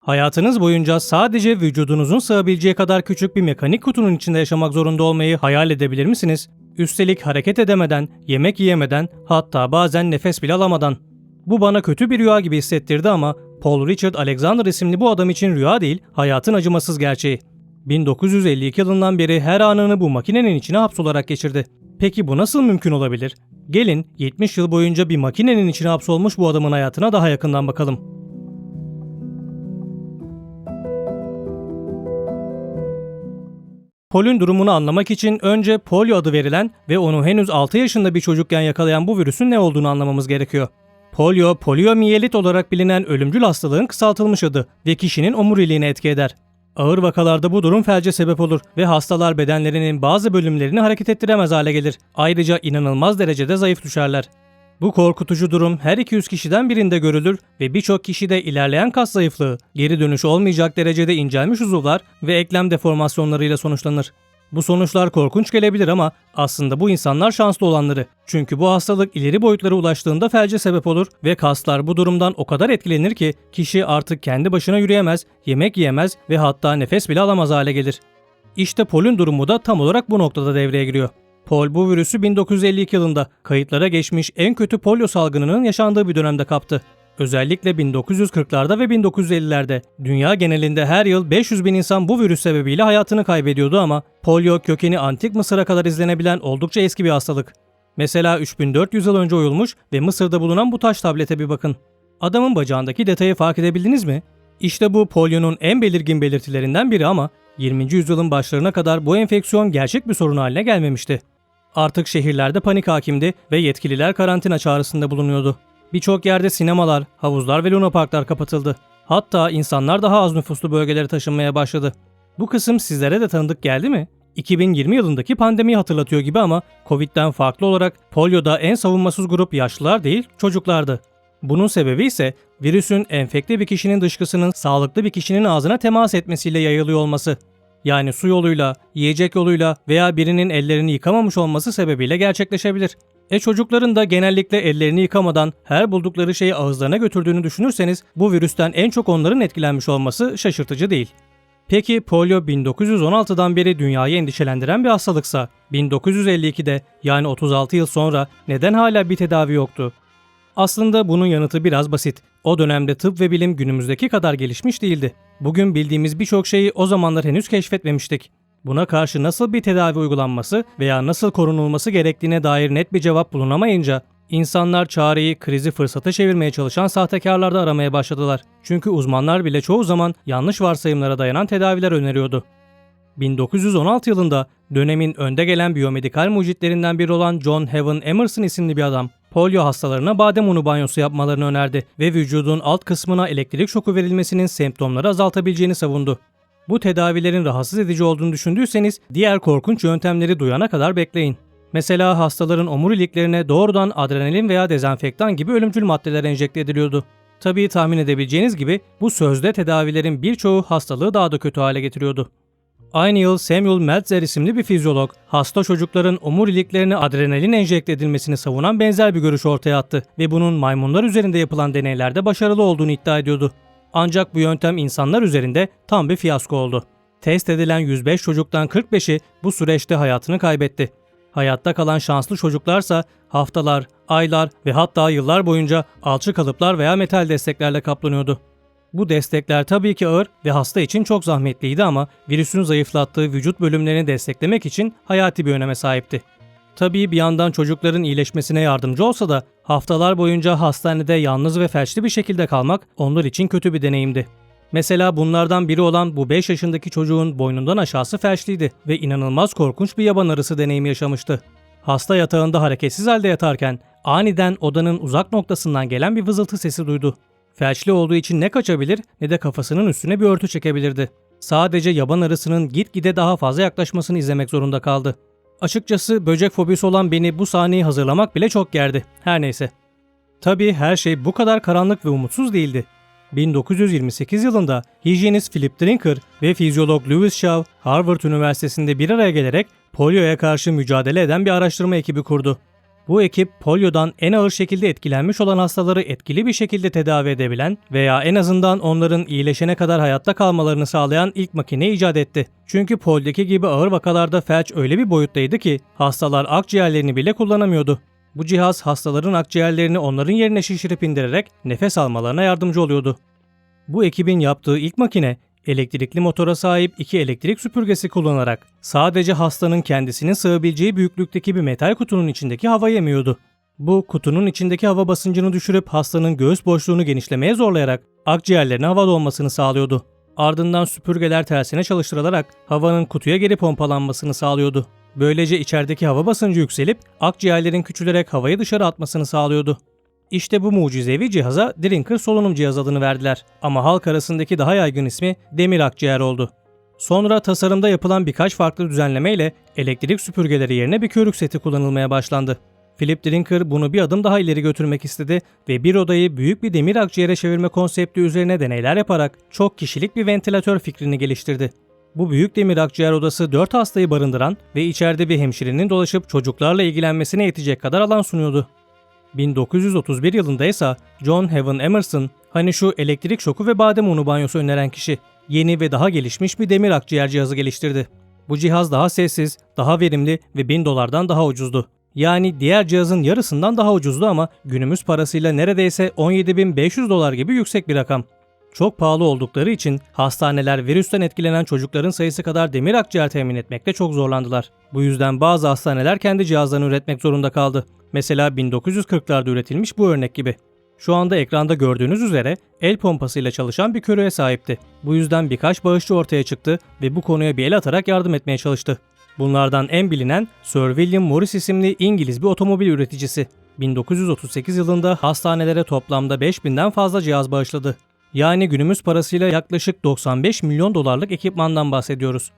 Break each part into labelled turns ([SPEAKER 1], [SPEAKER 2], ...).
[SPEAKER 1] Hayatınız boyunca sadece vücudunuzun sığabileceği kadar küçük bir mekanik kutunun içinde yaşamak zorunda olmayı hayal edebilir misiniz? Üstelik hareket edemeden, yemek yiyemeden, hatta bazen nefes bile alamadan. Bu bana kötü bir rüya gibi hissettirdi ama Paul Richard Alexander isimli bu adam için rüya değil, hayatın acımasız gerçeği. 1952 yılından beri her anını bu makinenin içine hapsolarak geçirdi. Peki bu nasıl mümkün olabilir? Gelin 70 yıl boyunca bir makinenin içine hapsolmuş bu adamın hayatına daha yakından bakalım. Paul'ün durumunu anlamak için önce polio adı verilen ve onu henüz 6 yaşında bir çocukken yakalayan bu virüsün ne olduğunu anlamamız gerekiyor. Polio, poliomiyelit olarak bilinen ölümcül hastalığın kısaltılmış adı ve kişinin omuriliğine etki eder. Ağır vakalarda bu durum felce sebep olur ve hastalar bedenlerinin bazı bölümlerini hareket ettiremez hale gelir. Ayrıca inanılmaz derecede zayıf düşerler. Bu korkutucu durum her 200 kişiden birinde görülür ve birçok kişide ilerleyen kas zayıflığı, geri dönüş olmayacak derecede incelmiş uzuvlar ve eklem deformasyonlarıyla sonuçlanır. Bu sonuçlar korkunç gelebilir ama aslında bu insanlar şanslı olanları. Çünkü bu hastalık ileri boyutlara ulaştığında felce sebep olur ve kaslar bu durumdan o kadar etkilenir ki kişi artık kendi başına yürüyemez, yemek yiyemez ve hatta nefes bile alamaz hale gelir. İşte Paul'ün durumu da tam olarak bu noktada devreye giriyor. Paul virüsü 1952 yılında kayıtlara geçmiş en kötü polio salgınının yaşandığı bir dönemde kaptı. Özellikle 1940'larda ve 1950'lerde dünya genelinde her yıl 500 bin insan bu virüs sebebiyle hayatını kaybediyordu ama polio kökeni antik Mısır'a kadar izlenebilen oldukça eski bir hastalık. Mesela 3400 yıl önce oyulmuş ve Mısır'da bulunan bu taş tablete bir bakın. Adamın bacağındaki detayı fark edebildiniz mi? İşte bu polionun en belirgin belirtilerinden biri ama 20. yüzyılın başlarına kadar bu enfeksiyon gerçek bir sorun haline gelmemişti. Artık şehirlerde panik hakimdi ve yetkililer karantina çağrısında bulunuyordu. Birçok yerde sinemalar, havuzlar ve lunaparklar kapatıldı. Hatta insanlar daha az nüfuslu bölgelere taşınmaya başladı. Bu kısım sizlere de tanıdık geldi mi? 2020 yılındaki pandemiyi hatırlatıyor gibi ama Covid'den farklı olarak polioda en savunmasız grup yaşlılar değil, çocuklardı. Bunun sebebi ise virüsün enfekte bir kişinin dışkısının sağlıklı bir kişinin ağzına temas etmesiyle yayılıyor olması. Yani su yoluyla, yiyecek yoluyla veya birinin ellerini yıkamamış olması sebebiyle gerçekleşebilir. E çocukların da genellikle ellerini yıkamadan her buldukları şeyi ağızlarına götürdüğünü düşünürseniz bu virüsten en çok onların etkilenmiş olması şaşırtıcı değil. Peki polio 1916'dan beri dünyayı endişelendiren bir hastalıksa 1952'de yani 36 yıl sonra neden hala bir tedavi yoktu? Aslında bunun yanıtı biraz basit. O dönemde tıp ve bilim günümüzdeki kadar gelişmiş değildi. Bugün bildiğimiz birçok şeyi o zamanlar henüz keşfetmemiştik. Buna karşı nasıl bir tedavi uygulanması veya nasıl korunulması gerektiğine dair net bir cevap bulunamayınca insanlar çareyi krizi fırsata çevirmeye çalışan sahtekarlarda aramaya başladılar. Çünkü uzmanlar bile çoğu zaman yanlış varsayımlara dayanan tedaviler öneriyordu. 1916 yılında dönemin önde gelen biyomedikal mucitlerinden biri olan John Heaven Emerson isimli bir adam polio hastalarına badem unu banyosu yapmalarını önerdi ve vücudun alt kısmına elektrik şoku verilmesinin semptomları azaltabileceğini savundu. Bu tedavilerin rahatsız edici olduğunu düşündüyseniz diğer korkunç yöntemleri duyana kadar bekleyin. Mesela hastaların omuriliklerine doğrudan adrenalin veya dezenfektan gibi ölümcül maddeler enjekte ediliyordu. Tabii tahmin edebileceğiniz gibi bu sözde tedavilerin birçoğu hastalığı daha da kötü hale getiriyordu. Aynı yıl Samuel Meltzer isimli bir fizyolog, hasta çocukların omuriliklerine adrenalin enjekte edilmesini savunan benzer bir görüş ortaya attı ve bunun maymunlar üzerinde yapılan deneylerde başarılı olduğunu iddia ediyordu. Ancak bu yöntem insanlar üzerinde tam bir fiyasko oldu. Test edilen 105 çocuktan 45'i bu süreçte hayatını kaybetti. Hayatta kalan şanslı çocuklarsa haftalar, aylar ve hatta yıllar boyunca alçı kalıplar veya metal desteklerle kaplanıyordu. Bu destekler tabii ki ağır ve hasta için çok zahmetliydi ama virüsün zayıflattığı vücut bölümlerini desteklemek için hayati bir öneme sahipti. Tabii bir yandan çocukların iyileşmesine yardımcı olsa da haftalar boyunca hastanede yalnız ve felçli bir şekilde kalmak onlar için kötü bir deneyimdi. Mesela bunlardan biri olan bu 5 yaşındaki çocuğun boynundan aşağısı felçliydi ve inanılmaz korkunç bir yaban arısı deneyimi yaşamıştı. Hasta yatağında hareketsiz halde yatarken aniden odanın uzak noktasından gelen bir vızıltı sesi duydu. Felçli olduğu için ne kaçabilir ne de kafasının üstüne bir örtü çekebilirdi. Sadece yaban arısının gitgide daha fazla yaklaşmasını izlemek zorunda kaldı. Açıkçası böcek fobisi olan beni bu sahneyi hazırlamak bile çok gerdi. Her neyse. Tabii her şey bu kadar karanlık ve umutsuz değildi. 1928 yılında hijyenist Philip Drinker ve fizyolog Lewis Shaw Harvard Üniversitesi'nde bir araya gelerek polioya karşı mücadele eden bir araştırma ekibi kurdu. Bu ekip polyodan en ağır şekilde etkilenmiş olan hastaları etkili bir şekilde tedavi edebilen veya en azından onların iyileşene kadar hayatta kalmalarını sağlayan ilk makine icat etti. Çünkü poldeki gibi ağır vakalarda felç öyle bir boyuttaydı ki hastalar akciğerlerini bile kullanamıyordu. Bu cihaz hastaların akciğerlerini onların yerine şişirip indirerek nefes almalarına yardımcı oluyordu. Bu ekibin yaptığı ilk makine elektrikli motora sahip iki elektrik süpürgesi kullanarak sadece hastanın kendisinin sığabileceği büyüklükteki bir metal kutunun içindeki havayı emiyordu. Bu kutunun içindeki hava basıncını düşürüp hastanın göğüs boşluğunu genişlemeye zorlayarak akciğerlerine hava dolmasını sağlıyordu. Ardından süpürgeler tersine çalıştırılarak havanın kutuya geri pompalanmasını sağlıyordu. Böylece içerideki hava basıncı yükselip akciğerlerin küçülerek havayı dışarı atmasını sağlıyordu. İşte bu mucizevi cihaza Drinker solunum cihazı adını verdiler ama halk arasındaki daha yaygın ismi demir akciğer oldu. Sonra tasarımda yapılan birkaç farklı düzenleme ile elektrik süpürgeleri yerine bir körük seti kullanılmaya başlandı. Philip Drinker bunu bir adım daha ileri götürmek istedi ve bir odayı büyük bir demir akciğere çevirme konsepti üzerine deneyler yaparak çok kişilik bir ventilatör fikrini geliştirdi. Bu büyük demir akciğer odası 4 hastayı barındıran ve içeride bir hemşirenin dolaşıp çocuklarla ilgilenmesine yetecek kadar alan sunuyordu. 1931 yılında ise John Heaven Emerson, hani şu elektrik şoku ve badem unu banyosu öneren kişi, yeni ve daha gelişmiş bir demir akciğer cihazı geliştirdi. Bu cihaz daha sessiz, daha verimli ve 1000 dolardan daha ucuzdu. Yani diğer cihazın yarısından daha ucuzdu ama günümüz parasıyla neredeyse 17.500 dolar gibi yüksek bir rakam. Çok pahalı oldukları için hastaneler virüsten etkilenen çocukların sayısı kadar demir akciğer temin etmekte çok zorlandılar. Bu yüzden bazı hastaneler kendi cihazlarını üretmek zorunda kaldı. Mesela 1940'larda üretilmiş bu örnek gibi. Şu anda ekranda gördüğünüz üzere el pompasıyla çalışan bir körüğe sahipti. Bu yüzden birkaç bağışçı ortaya çıktı ve bu konuya bir el atarak yardım etmeye çalıştı. Bunlardan en bilinen Sir William Morris isimli İngiliz bir otomobil üreticisi. 1938 yılında hastanelere toplamda 5000'den fazla cihaz bağışladı. Yani günümüz parasıyla yaklaşık 95 milyon dolarlık ekipmandan bahsediyoruz.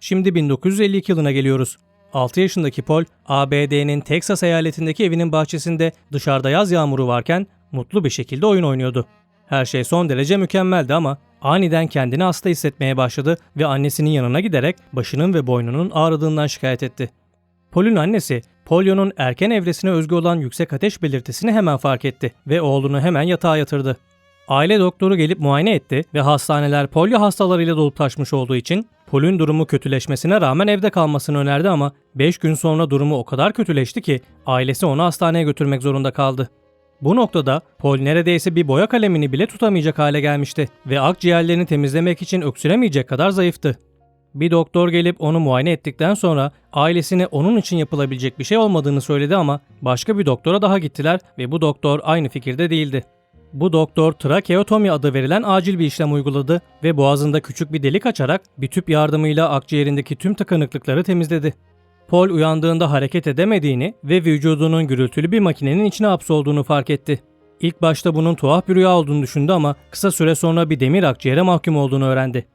[SPEAKER 1] Şimdi 1952 yılına geliyoruz. 6 yaşındaki Paul, ABD'nin Texas eyaletindeki evinin bahçesinde dışarıda yaz yağmuru varken mutlu bir şekilde oyun oynuyordu. Her şey son derece mükemmeldi ama aniden kendini hasta hissetmeye başladı ve annesinin yanına giderek başının ve boynunun ağrıdığından şikayet etti. Paul'ün annesi, polionun erken evresine özgü olan yüksek ateş belirtisini hemen fark etti ve oğlunu hemen yatağa yatırdı. Aile doktoru gelip muayene etti ve hastaneler polio hastalarıyla dolup taşmış olduğu için Paul'ün durumu kötüleşmesine rağmen evde kalmasını önerdi ama 5 gün sonra durumu o kadar kötüleşti ki ailesi onu hastaneye götürmek zorunda kaldı. Bu noktada Paul neredeyse bir boya kalemini bile tutamayacak hale gelmişti ve akciğerlerini temizlemek için öksüremeyecek kadar zayıftı. Bir doktor gelip onu muayene ettikten sonra ailesine onun için yapılabilecek bir şey olmadığını söyledi ama başka bir doktora daha gittiler ve bu doktor aynı fikirde değildi. Bu doktor trakeotomi adı verilen acil bir işlem uyguladı ve boğazında küçük bir delik açarak bir tüp yardımıyla akciğerindeki tüm tıkanıklıkları temizledi. Paul uyandığında hareket edemediğini ve vücudunun gürültülü bir makinenin içine hapsolduğunu fark etti. İlk başta bunun tuhaf bir rüya olduğunu düşündü ama kısa süre sonra bir demir akciğere mahkum olduğunu öğrendi.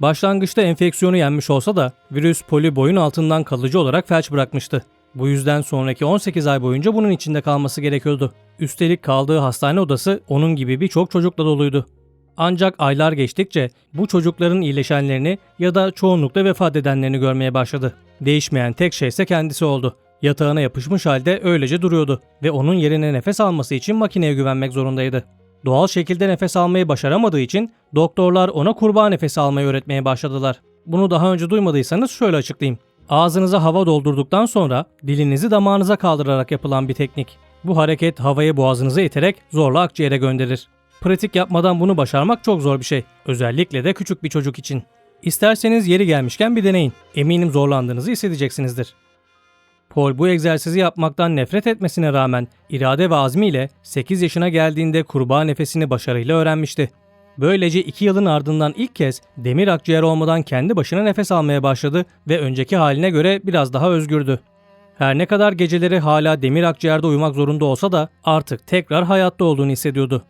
[SPEAKER 1] Başlangıçta enfeksiyonu yenmiş olsa da virüs Paul'ü boyun altından kalıcı olarak felç bırakmıştı. Bu yüzden sonraki 18 ay boyunca bunun içinde kalması gerekiyordu. Üstelik kaldığı hastane odası onun gibi birçok çocukla doluydu. Ancak aylar geçtikçe bu çocukların iyileşenlerini ya da çoğunlukla vefat edenlerini görmeye başladı. Değişmeyen tek şey ise kendisi oldu. Yatağına yapışmış halde öylece duruyordu ve onun yerine nefes alması için makineye güvenmek zorundaydı. Doğal şekilde nefes almayı başaramadığı için doktorlar ona kurbağa nefesi almayı öğretmeye başladılar. Bunu daha önce duymadıysanız şöyle açıklayayım. Ağzınıza hava doldurduktan sonra dilinizi damağınıza kaldırarak yapılan bir teknik. Bu hareket havayı boğazınıza iterek zorla akciğere gönderir. Pratik yapmadan bunu başarmak çok zor bir şey. Özellikle de küçük bir çocuk için. İsterseniz yeri gelmişken bir deneyin. Eminim zorlandığınızı hissedeceksinizdir. Paul bu egzersizi yapmaktan nefret etmesine rağmen irade ve azmiyle 8 yaşına geldiğinde kurbağa nefesini başarıyla öğrenmişti. Böylece 2 yılın ardından ilk kez demir akciğer olmadan kendi başına nefes almaya başladı ve önceki haline göre biraz daha özgürdü. Her ne kadar geceleri hala demir akciğerde uyumak zorunda olsa da artık tekrar hayatta olduğunu hissediyordu.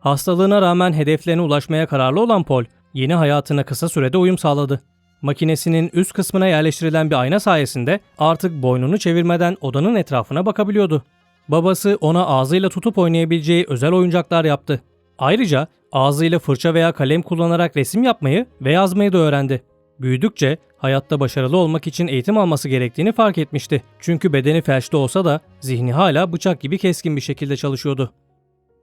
[SPEAKER 1] Hastalığına rağmen hedeflerine ulaşmaya kararlı olan Paul, yeni hayatına kısa sürede uyum sağladı. Makinesinin üst kısmına yerleştirilen bir ayna sayesinde artık boynunu çevirmeden odanın etrafına bakabiliyordu. Babası ona ağzıyla tutup oynayabileceği özel oyuncaklar yaptı. Ayrıca ağzıyla fırça veya kalem kullanarak resim yapmayı ve yazmayı da öğrendi. Büyüdükçe hayatta başarılı olmak için eğitim alması gerektiğini fark etmişti. Çünkü bedeni felçli olsa da zihni hala bıçak gibi keskin bir şekilde çalışıyordu.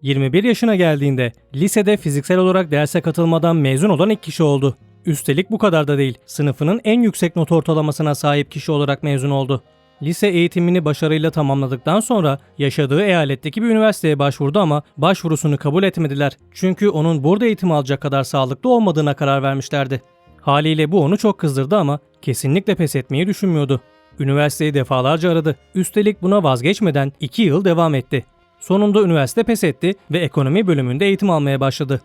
[SPEAKER 1] 21 yaşına geldiğinde lisede fiziksel olarak derse katılmadan mezun olan ilk kişi oldu. Üstelik bu kadar da değil. Sınıfının en yüksek not ortalamasına sahip kişi olarak mezun oldu. Lise eğitimini başarıyla tamamladıktan sonra yaşadığı eyaletteki bir üniversiteye başvurdu ama başvurusunu kabul etmediler. Çünkü onun burada eğitim alacak kadar sağlıklı olmadığına karar vermişlerdi. Haliyle bu onu çok kızdırdı ama kesinlikle pes etmeyi düşünmüyordu. Üniversiteyi defalarca aradı. Üstelik buna vazgeçmeden 2 yıl devam etti. Sonunda üniversite pes etti ve ekonomi bölümünde eğitim almaya başladı.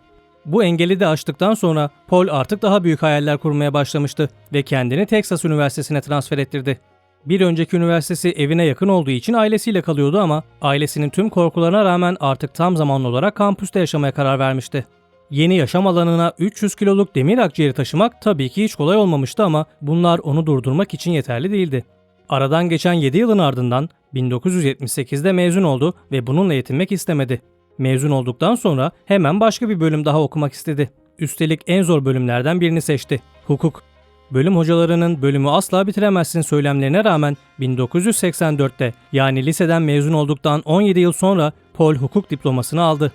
[SPEAKER 1] Bu engeli de aştıktan sonra Paul artık daha büyük hayaller kurmaya başlamıştı ve kendini Texas Üniversitesi'ne transfer ettirdi. Bir önceki üniversitesi evine yakın olduğu için ailesiyle kalıyordu ama ailesinin tüm korkularına rağmen artık tam zamanlı olarak kampüste yaşamaya karar vermişti. Yeni yaşam alanına 300 kiloluk demir akciğeri taşımak tabii ki hiç kolay olmamıştı ama bunlar onu durdurmak için yeterli değildi. Aradan geçen 7 yılın ardından 1978'de mezun oldu ve bununla yetinmek istemedi. Mezun olduktan sonra hemen başka bir bölüm daha okumak istedi. Üstelik en zor bölümlerden birini seçti. Hukuk. Bölüm hocalarının bölümü asla bitiremezsin söylemlerine rağmen 1984'te yani liseden mezun olduktan 17 yıl sonra Paul hukuk diplomasını aldı.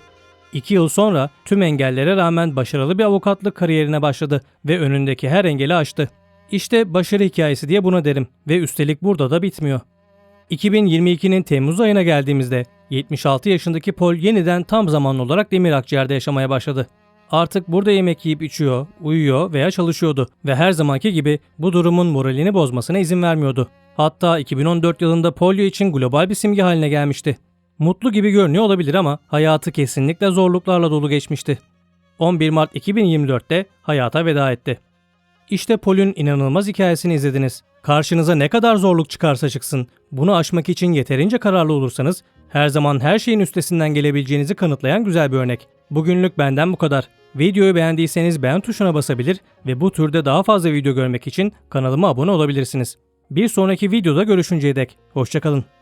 [SPEAKER 1] 2 yıl sonra tüm engellere rağmen başarılı bir avukatlık kariyerine başladı ve önündeki her engeli aştı. İşte başarı hikayesi diye buna derim ve üstelik burada da bitmiyor. 2022'nin Temmuz ayına geldiğimizde 76 yaşındaki Paul yeniden tam zamanlı olarak demir akciğerde yaşamaya başladı. Artık burada yemek yiyip içiyor, uyuyor veya çalışıyordu ve her zamanki gibi bu durumun moralini bozmasına izin vermiyordu. Hatta 2014 yılında polio için global bir simge haline gelmişti. Mutlu gibi görünüyor olabilir ama hayatı kesinlikle zorluklarla dolu geçmişti. 11 Mart 2024'te hayata veda etti. İşte Paul'ün inanılmaz hikayesini izlediniz. Karşınıza ne kadar zorluk çıkarsa çıksın, bunu aşmak için yeterince kararlı olursanız, her zaman her şeyin üstesinden gelebileceğinizi kanıtlayan güzel bir örnek. Bugünlük benden bu kadar. Videoyu beğendiyseniz beğen tuşuna basabilir ve bu türde daha fazla video görmek için kanalıma abone olabilirsiniz. Bir sonraki videoda görüşünceye dek, hoşçakalın.